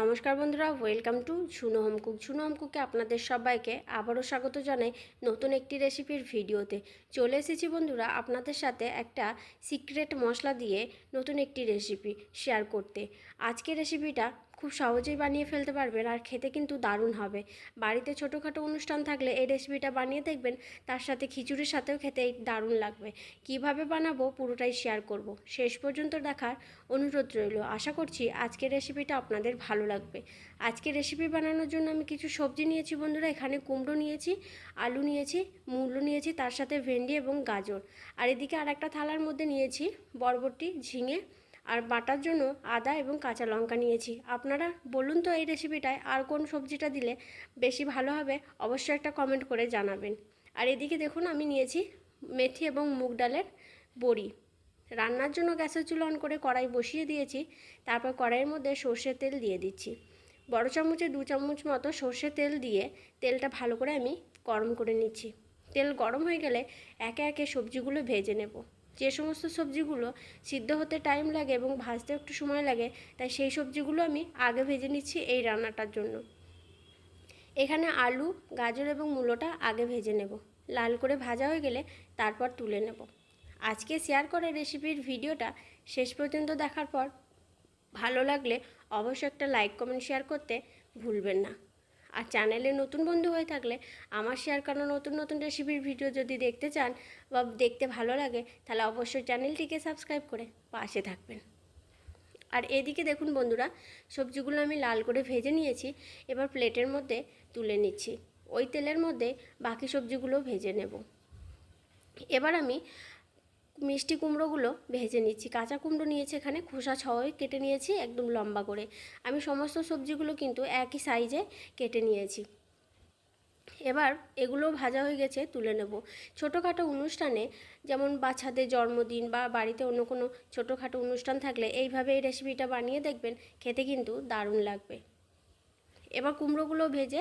নমস্কার বন্ধুরা welcome to Jhuno home cook Jhuno home কুকে আপনাদের সবাইকে আবারও স্বাগত জানাই নতুন একটি রেসিপির ভিডিওতে। চলে এসেছি বন্ধুরা আপনাদের সাথে একটা সিক্রেট মশলা দিয়ে নতুন একটি রেসিপি শেয়ার করতে। আজকে রেসিপিটা খুব সহজেই বানিয়ে ফেলতে পারবেন আর খেতে কিন্তু দারুণ হবে। বাড়িতে ছোটোখাটো অনুষ্ঠান থাকলে এই রেসিপিটা বানিয়ে দেখবেন, তার সাথে খিচুড়ির সাথেও খেতে দারুণ লাগবে। কীভাবে বানাবো পুরোটাই শেয়ার করব। শেষ পর্যন্ত দেখার অনুরোধ রইল। আশা করছি আজকের রেসিপিটা আপনাদের ভালো লাগবে। আজকে রেসিপি বানানোর জন্য আমি কিছু সবজি নিয়েছি বন্ধুরা, এখানে কুমড়ো নিয়েছি, আলু নিয়েছি, মূলো নিয়েছি, তার সাথে ভেন্ডি এবং গাজর। আর এদিকে আর একটা থালার মধ্যে নিয়েছি বরবটি, ঝিঙে আর বাটার জন্য আদা এবং কাঁচা লঙ্কা নিয়েছি। আপনারা বলুন তো এই রেসিপিটায় আর কোন সবজিটা দিলে বেশি ভালো হবে? অবশ্যই একটা কমেন্ট করে জানাবেন। আর এদিকে দেখুন, আমি নিয়েছি মেথি এবং মুগ ডালের বড়ি। রান্নার জন্য গ্যাসের চুলো অন করে কড়াই বসিয়ে দিয়েছি। তারপর কড়াইয়ের মধ্যে সর্ষের তেল দিয়ে দিচ্ছি। বড় চামচে, দু চামচ মতো সর্ষের তেল দিয়ে তেলটা ভালো করে আমি গরম করে নিচ্ছি। তেল গরম হয়ে গেলে একে একে সবজিগুলো ভেজে নেব। যে সমস্ত সবজিগুলো সিদ্ধ হতে টাইম লাগে এবং ভাজতে একটু সময় লাগে, তাই সেই সবজিগুলো আমি আগে ভেজে নিচ্ছি এই রান্নাটার জন্য। এখানে আলু, গাজর এবং মূলোটা আগে ভেজে নেব। লাল করে ভাজা হয়ে গেলে তারপর তুলে নেব। আজকে শেয়ার করা রেসিপির ভিডিওটা শেষ পর্যন্ত দেখার পর ভালো লাগলে অবশ্যই একটা লাইক কমেন্ট শেয়ার করতে ভুলবেন না। আর চ্যানেলে নতুন বন্ধু হয়ে থাকলে আমার শেয়ার করা নতুন নতুন রেসিপির ভিডিও যদি দেখতে চান বা দেখতে ভালো লাগে, তাহলে অবশ্যই চ্যানেলটিকে সাবস্ক্রাইব করে পাশে থাকবেন। আর এদিকে দেখুন বন্ধুরা, সবজিগুলো আমি লাল করে ভেজে নিয়েছি, এবার প্লেটের মধ্যে তুলে নিচ্ছি। ওই তেলের মধ্যে বাকি সবজিগুলো ভেজে নেব। এবার আমি মিষ্টি কুমড়োগুলো ভেজে নিচ্ছি। কাঁচা কুমড়ো নিয়েছি এখানে, খোসা ছয় কেটে নিয়েছি একদম লম্বা করে। আমি সমস্ত সবজিগুলো কিন্তু একই সাইজে কেটে নিয়েছি। এবার এগুলো ভাজা হয়ে গেছে, তুলে নেব। ছোটোখাটো অনুষ্ঠানে যেমন বাচ্চাদের জন্মদিন বা বাড়িতে অন্য কোনো ছোটোখাটো অনুষ্ঠান থাকলে এইভাবে এই রেসিপিটা বানিয়ে দেখবেন, খেতে কিন্তু দারুণ লাগবে। এবার কুমড়োগুলো ভেজে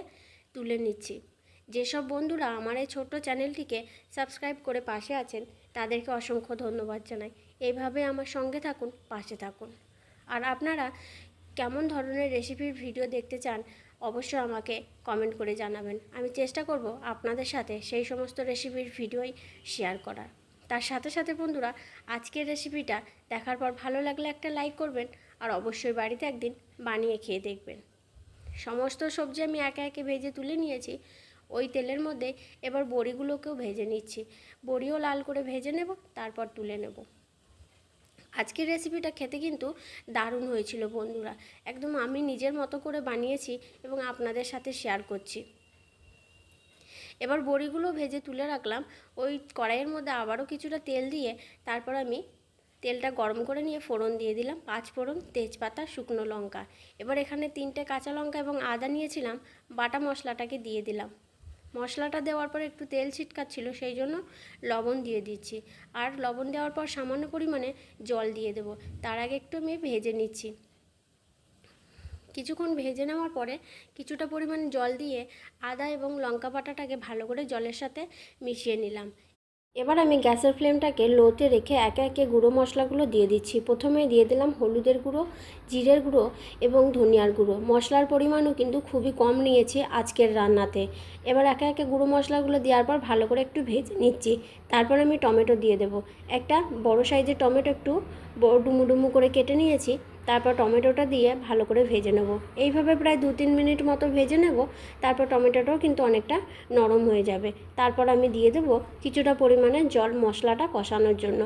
তুলে নিচ্ছি। যেসব বন্ধুরা আমার এই ছোট্ট চ্যানেলটিকে সাবস্ক্রাইব করে পাশে আছেন তাদেরকে অসংখ্য ধন্যবাদ জানাই। এইভাবে আমার সঙ্গে থাকুন, পাশে থাকুন। আর আপনারা কেমন ধরনের রেসিপির ভিডিও দেখতে চান, অবশ্যই আমাকে কমেন্ট করে জানাবেন। আমি চেষ্টা করব আপনাদের সাথে সেই সমস্ত রেসিপির ভিডিওই শেয়ার করার। তার সাথে সাথে বন্ধুরা, আজকের রেসিপিটা দেখার পর ভালো লাগলে একটা লাইক করবেন আর অবশ্যই বাড়িতে একদিন বানিয়ে খেয়ে দেখবেন। সমস্ত সবজি আমি একে একে ভেজে তুলে নিয়েছি। ওই তেলের মধ্যে এবার বড়িগুলোকেও ভেজে নিচ্ছি। বড়িও লাল করে ভেজে নেব, তারপর তুলে নেব। আজকের রেসিপিটা খেতে কিন্তু দারুণ হয়েছিল বন্ধুরা। একদম আমি নিজের মতো করে বানিয়েছি এবং আপনাদের সাথে শেয়ার করছি। এবার বড়িগুলো ভেজে তুলে রাখলাম। ওই কড়াইয়ের মধ্যে আবারও কিছুটা তেল দিয়ে তারপর আমি তেলটা গরম করে নিয়ে ফোড়ন দিয়ে দিলাম। পাঁচ ফোড়ন, তেজপাতা, শুকনো লঙ্কা। এবার এখানে তিনটে কাঁচা লঙ্কা এবং আদা নিয়েছিলাম। বাটা মশলাটাকে দিয়ে দিলাম। মশলাটা দেওয়ার পর একটু তেল ছিটকাচ্ছিল, সেই জন্য লবণ দিয়ে দিচ্ছি। আর লবণ দেওয়ার পর সামান্য পরিমাণে জল দিয়ে দেব। তার আগে একটু আমি ভেজে নিচ্ছি। কিছুক্ষণ ভেজে নেওয়ার পরে কিছুটা পরিমাণ জল দিয়ে আদা এবং লঙ্কা বাটাটাকে ভালো করে জলের সাথে মিশিয়ে নিলাম। এবার আমি গ্যাসের ফ্লেমটাকে লোতে রেখে একে একে গুঁড়ো মশলাগুলো দিয়ে দিচ্ছি। প্রথমে দিয়ে দিলাম হলুদের গুঁড়ো, জিরের গুঁড়ো এবং ধনিয়ার গুঁড়ো। মশলার পরিমাণও কিন্তু খুবই কম নিয়েছি আজকের রান্নাতে। এবার একে একে গুঁড়ো মশলাগুলো দেওয়ার পর ভালো করে একটু ভেজে নিচ্ছি। তারপর আমি টমেটো দিয়ে দেবো। একটা বড় সাইজের টমেটো একটু ডুমু ডুমু করে কেটে নিয়েছি। তারপর টমেটোটা দিয়ে ভালো করে ভেজে নেব। এইভাবে প্রায় দু তিন মিনিট মতো ভেজে নেব, তারপর টমেটোটাও কিন্তু অনেকটা নরম হয়ে যাবে। তারপর আমি দিয়ে দেব কিছুটা পরিমাণে জল মশলাটা কষানোর জন্য।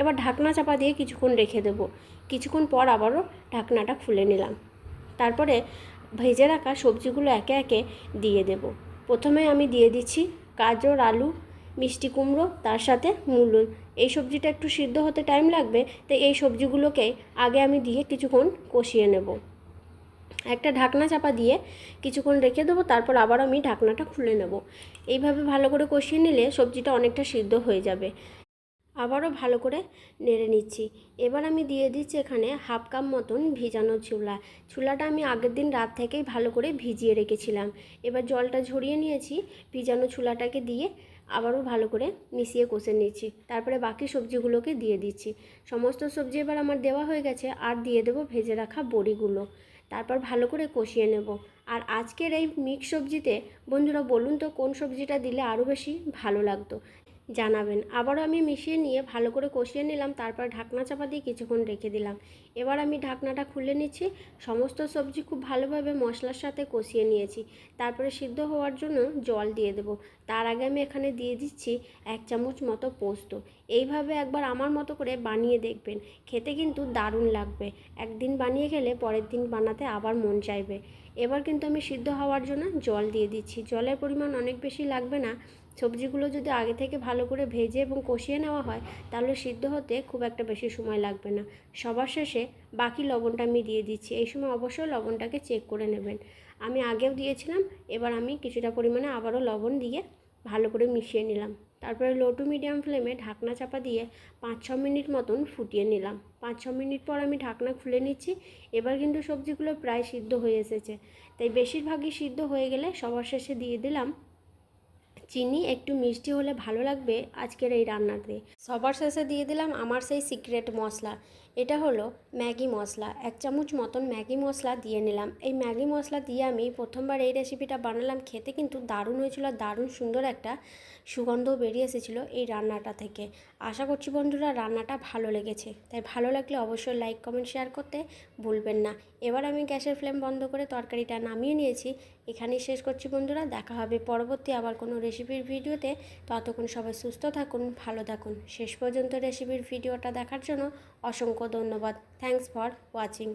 এবার ঢাকনা চাপা দিয়ে কিছুক্ষণ রেখে দেব। কিছুক্ষণ পর আবারও ঢাকনাটা খুলে নিলাম। তারপরে ভেজে রাখা সবজিগুলো একে একে দিয়ে দেব। প্রথমে আমি দিয়ে দিচ্ছি গাজর, আলু মিষ্টি কুমড়ো, তার সাথে মূল এই সবজিটা একটু সিদ্ধ হতে টাইম লাগবে, তো এই সবজিগুলোকে আগে আমি দিয়ে কিছুক্ষণ কষিয়ে নেব। একটা ঢাকনা চাপা দিয়ে কিছুক্ষণ রেখে দেবো, তারপর আবার আমি ঢাকনাটা খুলে নেব। এইভাবে ভালো করে কষিয়ে নিলে সবজিটা অনেকটা সিদ্ধ হয়ে যাবে। আবারও ভালো করে নেড়ে নিচ্ছি। এবার আমি দিয়ে দিচ্ছি এখানে হাফ কাপ মতন ভিজানো ছোলা ছোলাটা আমি আগের দিন রাত থেকেই ভালো করে ভিজিয়ে রেখেছিলাম। এবার জলটা ঝরিয়ে নিয়েছি, ভিজানো ছোলাটাকে দিয়ে আবারও ভালো করে মিশিয়ে কষে নিচ্ছি। তারপরে বাকি সবজিগুলোকে দিয়ে দিচ্ছি। সমস্ত সবজি এবার আমার দেওয়া হয়ে গেছে, আর দিয়ে দেবো ভেজে রাখা বড়িগুলো। তারপর ভালো করে কষিয়ে নেব। আর আজকের এই মিক্স সবজিতে বন্ধুরা বলুন তো কোন সবজিটা দিলে আরও বেশি ভালো লাগতো। জানাবেন। আবারও আমি মিশিয়ে নিয়ে ভালো করে কষিয়ে নিলাম, তারপর ঢাকনা চাপা দিয়ে কিছুক্ষণ রেখে দিলাম। এবার আমি ঢাকনাটা খুলে নিচ্ছি। সমস্ত সবজি খুব ভালোভাবে মশলার সাথে কষিয়ে নিয়েছি। তারপরে সিদ্ধ হওয়ার জন্য জল দিয়ে দেবো। তার আগে আমি এখানে দিয়ে দিচ্ছি এক চামচ মতো পোস্ত। এইভাবে একবার আমার মতো করে বানিয়ে দেখবেন। খেতে কিন্তু দারুণ লাগবে। একদিন বানিয়ে খেলে পরের দিন বানাতে আবার মন চাইবে। এবার কিন্তু আমি সিদ্ধ হওয়ার জন্য জল দিয়ে দিচ্ছি। জলের পরিমাণ অনেক বেশি লাগবে না। সবজিগুলো যদি আগে থেকে ভালো করে ভেজে এবং কষিয়ে নেওয়া হয়, তাহলে সিদ্ধ হতে খুব একটা বেশি সময় লাগবে না। সবার শেষে বাকি লবণটা আমি দিয়ে দিচ্ছি। এই সময় অবশ্যই লবণটাকে চেক করে নেবেন। আমি আগেও দিয়েছিলাম, এবার আমি কিছুটা পরিমাণে আবারও লবণ দিয়ে ভালো করে মিশিয়ে নিলাম। তারপরে লো টু মিডিয়াম ফ্লেমে ঢাকনা চাপা দিয়ে পাঁচ ছ মিনিট মতন ফুটিয়ে নিলাম। পাঁচ ছ মিনিট পর আমি ঢাকনা খুলে নিচ্ছি। এবার কিন্তু সবজিগুলো প্রায় সিদ্ধ হয়ে এসেছে। তাই বেশিরভাগই সিদ্ধ হয়ে গেলে সবার শেষে দিয়ে দিলাম চিনি, একটু মিষ্টি হলে ভালো লাগবে আজকের এই রান্নাতে। সবার শেষে দিয়ে দিলাম আমার সেই সিক্রেট মশলা। এটা হলো ম্যাগি মশলা। এক চামচ মতন ম্যাগি মশলা দিয়ে নিলাম। এই ম্যাগি মশলা দিয়ে আমি প্রথমবার এই রেসিপিটা বানালাম। খেতে কিন্তু দারুণ হয়েছিল আর দারুণ সুন্দর একটা সুগন্ধও বেরিয়ে এসেছিল এই রান্নাটা থেকে। আশা করছি বন্ধুরা রান্নাটা ভালো লেগেছে। তাই ভালো লাগলে অবশ্যই লাইক কমেন্ট শেয়ার করতে ভুলবেন না। এবার আমি গ্যাসের ফ্লেম বন্ধ করে তরকারিটা নামিয়ে নিয়েছি। এখানেই শেষ করছি বন্ধুরা। দেখা হবে পরবর্তী আবার কোনো রেসিপির ভিডিওতে। ততক্ষণ সবাই সুস্থ থাকুন, ভালো থাকুন। শেষ পর্যন্ত রেসিপির ভিডিওটা দেখার জন্য অসংখ্য ধন্যবাদ। Thanks for watching